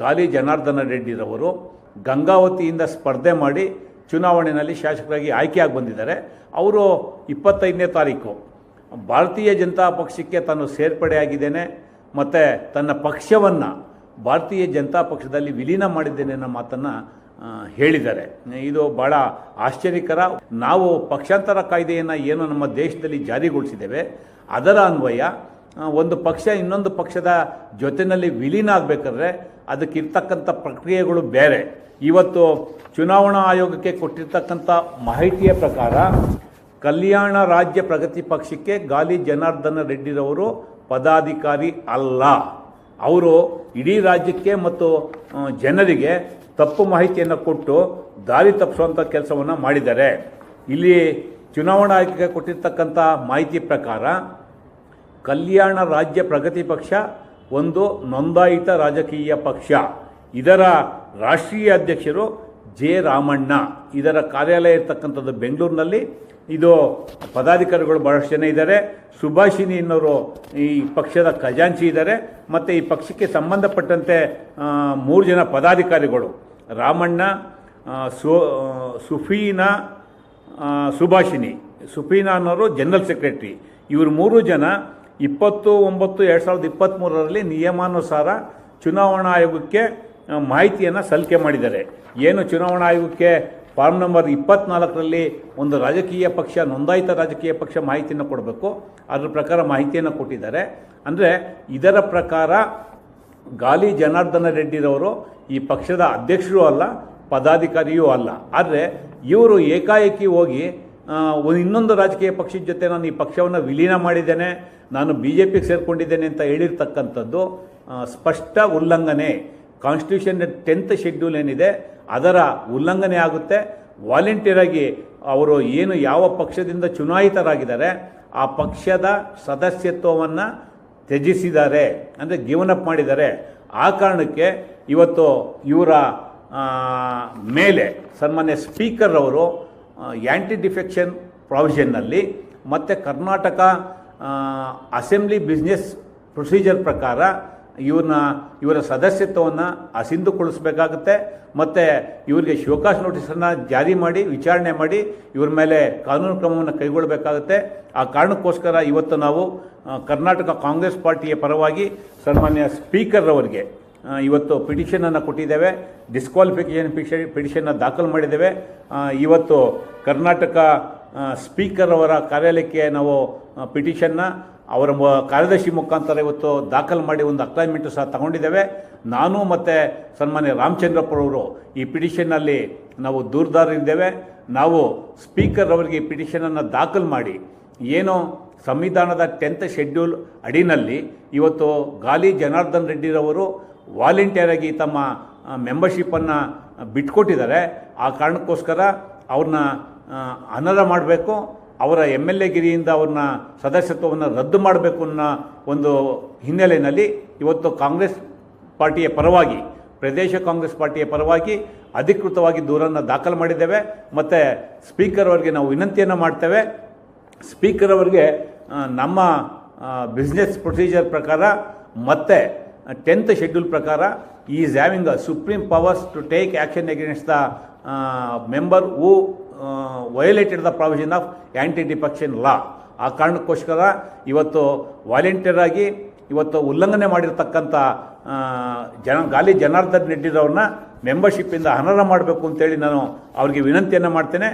ಗಾಲಿ ಜನಾರ್ದನ ರೆಡ್ಡಿರವರು ಗಂಗಾವತಿಯಿಂದ ಸ್ಪರ್ಧೆ ಮಾಡಿ ಚುನಾವಣೆಯಲ್ಲಿ ಶಾಸಕರಾಗಿ ಆಯ್ಕೆಯಾಗಿ ಬಂದಿದ್ದಾರೆ. ಅವರು ಇಪ್ಪತ್ತೈದನೇ ತಾರೀಕು ಭಾರತೀಯ ಜನತಾ ಪಕ್ಷಕ್ಕೆ ತಾನು ಸೇರ್ಪಡೆಯಾಗಿದ್ದೇನೆ ಮತ್ತು ತನ್ನ ಪಕ್ಷವನ್ನು ಭಾರತೀಯ ಜನತಾ ಪಕ್ಷದಲ್ಲಿ ವಿಲೀನ ಮಾಡಿದ್ದೇನೆ ಅನ್ನೋ ಮಾತನ್ನು ಹೇಳಿದ್ದಾರೆ. ಇದು ಭಾಳ ಆಶ್ಚರ್ಯಕರ. ನಾವು ಪಕ್ಷಾಂತರ ಕಾಯ್ದೆಯನ್ನು ಏನು ನಮ್ಮ ದೇಶದಲ್ಲಿ ಜಾರಿಗೊಳಿಸಿದ್ದೇವೆ, ಅದರ ಅನ್ವಯ ಒಂದು ಪಕ್ಷ ಇನ್ನೊಂದು ಪಕ್ಷದ ಜೊತೆಯಲ್ಲಿ ವಿಲೀನ ಆಗಬೇಕಾದ್ರೆ ಅದಕ್ಕಿರ್ತಕ್ಕಂಥ ಪ್ರಕ್ರಿಯೆಗಳು ಬೇರೆ. ಇವತ್ತು ಚುನಾವಣಾ ಆಯೋಗಕ್ಕೆ ಕೊಟ್ಟಿರ್ತಕ್ಕಂಥ ಮಾಹಿತಿಯ ಪ್ರಕಾರ ಕಲ್ಯಾಣ ರಾಜ್ಯ ಪ್ರಗತಿ ಪಕ್ಷಕ್ಕೆ ಗಾಲಿ ಜನಾರ್ದನ ರೆಡ್ಡಿರವರು ಪದಾಧಿಕಾರಿ ಅಲ್ಲ. ಅವರು ಇಡೀ ರಾಜ್ಯಕ್ಕೆ ಮತ್ತು ಜನರಿಗೆ ತಪ್ಪು ಮಾಹಿತಿಯನ್ನು ಕೊಟ್ಟು ದಾರಿ ತಪ್ಪಿಸುವಂಥ ಕೆಲಸವನ್ನು ಮಾಡಿದ್ದಾರೆ. ಇಲ್ಲಿ ಚುನಾವಣಾ ಆಯೋಗಕ್ಕೆ ಕೊಟ್ಟಿರ್ತಕ್ಕಂಥ ಮಾಹಿತಿ ಪ್ರಕಾರ ಕಲ್ಯಾಣ ರಾಜ್ಯ ಪ್ರಗತಿ ಪಕ್ಷ, ಒಂದು ನೋಂದಾಯಿತ ರಾಜಕೀಯ ಪಕ್ಷ. ಇದರ ರಾಷ್ಟ್ರೀಯ ಅಧ್ಯಕ್ಷರು ಜೆ ರಾಮಣ್ಣ. ಇದರ ಕಾರ್ಯಾಲಯ ಇರ್ತಕ್ಕಂಥದ್ದು ಬೆಂಗಳೂರಿನಲ್ಲಿ. ಇದು ಪದಾಧಿಕಾರಿಗಳು ಬಹಳಷ್ಟು ಜನ ಇದ್ದಾರೆ. ಸುಭಾಷಿನಿ ಅನ್ನೋರು ಈ ಪಕ್ಷದ ಖಜಾಂಚಿ ಇದ್ದಾರೆ. ಮತ್ತು ಈ ಪಕ್ಷಕ್ಕೆ ಸಂಬಂಧಪಟ್ಟಂತೆ ಮೂರು ಜನ ಪದಾಧಿಕಾರಿಗಳು. ರಾಮಣ್ಣ ಸು, ಸುಫೀನಾ ಸುಭಾಷಿನಿ ಸುಫೀನಾ ಅನ್ನೋರು ಜನರಲ್ ಸೆಕ್ರೆಟರಿ. ಇವರು ಮೂರು ಜನ ಇಪ್ಪತ್ತು, ಒಂಬತ್ತು, ಎರಡು ಸಾವಿರದ ಇಪ್ಪತ್ತ್ಮೂರರಲ್ಲಿ ನಿಯಮಾನುಸಾರ ಚುನಾವಣಾ ಆಯೋಗಕ್ಕೆ ಮಾಹಿತಿಯನ್ನು ಸಲ್ಲಿಕೆ ಮಾಡಿದ್ದಾರೆ. ಏನು ಚುನಾವಣಾ ಆಯೋಗಕ್ಕೆ ಫಾರ್ಮ್ ನಂಬರ್ ಇಪ್ಪತ್ನಾಲ್ಕರಲ್ಲಿ ಒಂದು ರಾಜಕೀಯ ಪಕ್ಷ, ನೋಂದಾಯಿತ ರಾಜಕೀಯ ಪಕ್ಷ ಮಾಹಿತಿಯನ್ನು ಕೊಡಬೇಕು. ಅದರ ಪ್ರಕಾರ ಮಾಹಿತಿಯನ್ನು ಕೊಟ್ಟಿದ್ದಾರೆ. ಅಂದರೆ ಇದರ ಪ್ರಕಾರ ಗಾಲಿ ಜನಾರ್ದನ ರೆಡ್ಡಿರವರು ಈ ಪಕ್ಷದ ಅಧ್ಯಕ್ಷರೂ ಅಲ್ಲ, ಪದಾಧಿಕಾರಿಯೂ ಅಲ್ಲ. ಆದರೆ ಇವರು ಏಕಾಏಕಿ ಹೋಗಿ ಇನ್ನೊಂದು ರಾಜಕೀಯ ಪಕ್ಷದ ಜೊತೆ ನಾನು ಈ ಪಕ್ಷವನ್ನು ವಿಲೀನ ಮಾಡಿದ್ದೇನೆ. ನಾನು ಬಿ ಜೆ ಪಿಗೆ ಸೇರಿಕೊಂಡಿದ್ದೇನೆ ಅಂತ ಹೇಳಿರ್ತಕ್ಕಂಥದ್ದು ಸ್ಪಷ್ಟ ಉಲ್ಲಂಘನೆ. ಕಾನ್ಸ್ಟಿಟ್ಯೂಷನ್ ಟೆಂತ್ ಶೆಡ್ಯೂಲ್ ಏನಿದೆ, ಅದರ ಉಲ್ಲಂಘನೆ ಆಗುತ್ತೆ. ವಾಲಂಟಿಯರ್ ಆಗಿ ಅವರು ಏನು ಯಾವ ಪಕ್ಷದಿಂದ ಚುನಾಯಿತರಾಗಿದ್ದಾರೆ, ಆ ಪಕ್ಷದ ಸದಸ್ಯತ್ವವನ್ನು ತ್ಯಜಿಸಿದ್ದಾರೆ, ಅಂದರೆ ಗಿವನ್ ಅಪ್ ಮಾಡಿದ್ದಾರೆ. ಆ ಕಾರಣಕ್ಕೆ ಇವತ್ತು ಇವರ ಮೇಲೆ ಸನ್ಮಾನ್ಯ ಸ್ಪೀಕರ್ ಅವರು ಆ್ಯಂಟಿ ಡಿಫೆಕ್ಷನ್ ಪ್ರಾವಿಷನ್ನಲ್ಲಿ ಮತ್ತು ಕರ್ನಾಟಕ ಅಸೆಂಬ್ಲಿ ಬಿಸ್ನೆಸ್ ಪ್ರೊಸೀಜರ್ ಪ್ರಕಾರ ಇವ್ರನ್ನ, ಇವರ ಸದಸ್ಯತ್ವವನ್ನು ಅಸಿಂಧುಗೊಳಿಸಬೇಕಾಗುತ್ತೆ. ಮತ್ತು ಇವರಿಗೆ ಶಿವಕಾಶ ನೋಟಿಸನ್ನು ಜಾರಿ ಮಾಡಿ, ವಿಚಾರಣೆ ಮಾಡಿ ಇವ್ರ ಮೇಲೆ ಕಾನೂನು ಕ್ರಮವನ್ನು ಕೈಗೊಳ್ಳಬೇಕಾಗುತ್ತೆ. ಆ ಕಾರಣಕ್ಕೋಸ್ಕರ ಇವತ್ತು ನಾವು ಕರ್ನಾಟಕ ಕಾಂಗ್ರೆಸ್ ಪಾರ್ಟಿಯ ಪರವಾಗಿ ಸನ್ಮಾನ್ಯ ಸ್ಪೀಕರ್ ಅವರಿಗೆ ಇವತ್ತು ಪಿಟಿಷನನ್ನು ಕೊಟ್ಟಿದ್ದೇವೆ. ಡಿಸ್ಕ್ವಾಲಿಫಿಕೇಷನ್ ಪಿಟಿಷನ್ ಪಿಟಿಷನ್ನ ದಾಖಲು ಮಾಡಿದ್ದೇವೆ. ಇವತ್ತು ಕರ್ನಾಟಕ ಸ್ಪೀಕರ್ ಅವರ ಕಾರ್ಯಾಲಯಕ್ಕೆ ನಾವು ಪಿಟಿಷನ್ನ ಅವರ ಕಾರ್ಯದರ್ಶಿ ಮುಖಾಂತರ ಇವತ್ತು ದಾಖಲು ಮಾಡಿ ಒಂದು ಅಪಾಯಿಂಟ್ಮೆಂಟ್ ಸಹ ತಗೊಂಡಿದ್ದೇವೆ. ನಾನು ಮತ್ತು ಸನ್ಮಾನ್ಯ ರಾಮಚಂದ್ರಪ್ಪರವರು ಈ ಪಿಟಿಷನ್ನಲ್ಲಿ ನಾವು ದೂರದಾರರಿದ್ದೇವೆ. ನಾವು ಸ್ಪೀಕರ್ ಅವರಿಗೆ ಈ ಪಿಟಿಷನನ್ನು ದಾಖಲು ಮಾಡಿ, ಏನು ಸಂವಿಧಾನದ ಟೆಂತ್ ಶೆಡ್ಯೂಲ್ ಅಡಿನಲ್ಲಿ ಇವತ್ತು ಗಾಲಿ ಜನಾರ್ದನ್ ರೆಡ್ಡಿರವರು ವಾಲಂಟಿಯರ್ ಆಗಿ ತಮ್ಮ ಮೆಂಬರ್ಶಿಪ್ಪನ್ನು ಬಿಟ್ಕೊಟ್ಟಿದ್ದಾರೆ. ಆ ಕಾರಣಕ್ಕೋಸ್ಕರ ಅವ್ರನ್ನ ಅನರ ಅನರ್ಹ ಮಾಡಬೇಕು, ಅವರ ಎಂ ಎಲ್ ಎ ಗಿರಿಯಿಂದ ಅವ್ರನ್ನ ಸದಸ್ಯತ್ವವನ್ನು ರದ್ದು ಮಾಡಬೇಕು ಅನ್ನೋ ಒಂದು ಹಿನ್ನೆಲೆಯಲ್ಲಿ ಇವತ್ತು ಕಾಂಗ್ರೆಸ್ ಪಾರ್ಟಿಯ ಪರವಾಗಿ, ಪ್ರದೇಶ ಕಾಂಗ್ರೆಸ್ ಪಾರ್ಟಿಯ ಪರವಾಗಿ ಅಧಿಕೃತವಾಗಿ ದೂರನ್ನು ದಾಖಲು ಮಾಡಿದ್ದೇವೆ. ಮತ್ತು ಸ್ಪೀಕರ್ ಅವರಿಗೆ ನಾವು ವಿನಂತಿಯನ್ನು ಮಾಡ್ತೇವೆ. ಸ್ಪೀಕರ್ ಅವರಿಗೆ ನಮ್ಮ ಬಿಸ್ನೆಸ್ ಪ್ರೊಸೀಜರ್ ಪ್ರಕಾರ ಮತ್ತು ಟೆಂತ್ ಶೆಡ್ಯೂಲ್ ಪ್ರಕಾರ is having a supreme powers to take action against the member who violated the provision of anti defection law ಆ ಕಾರಣಕ್ಕೋಸ್ಕರ ಇವತ್ತು ವಾಲಂಟಿಯರ್ ಆಗಿ ಇವತ್ತು ಉಲ್ಲಂಘನೆ ಮಾಡಿರ್ತಕ್ಕಂಥ ಜನ, ಗಾಲಿ ಜನಾರ್ದನ್ ರೆಡ್ಡಿರವ್ರನ್ನ ಮೆಂಬರ್ಶಿಪ್ಪಿಂದ ಅನರ್ಹ ಮಾಡಬೇಕು ಅಂತೇಳಿ ನಾನು ಅವರಿಗೆ ವಿನಂತಿಯನ್ನು ಮಾಡ್ತೇನೆ.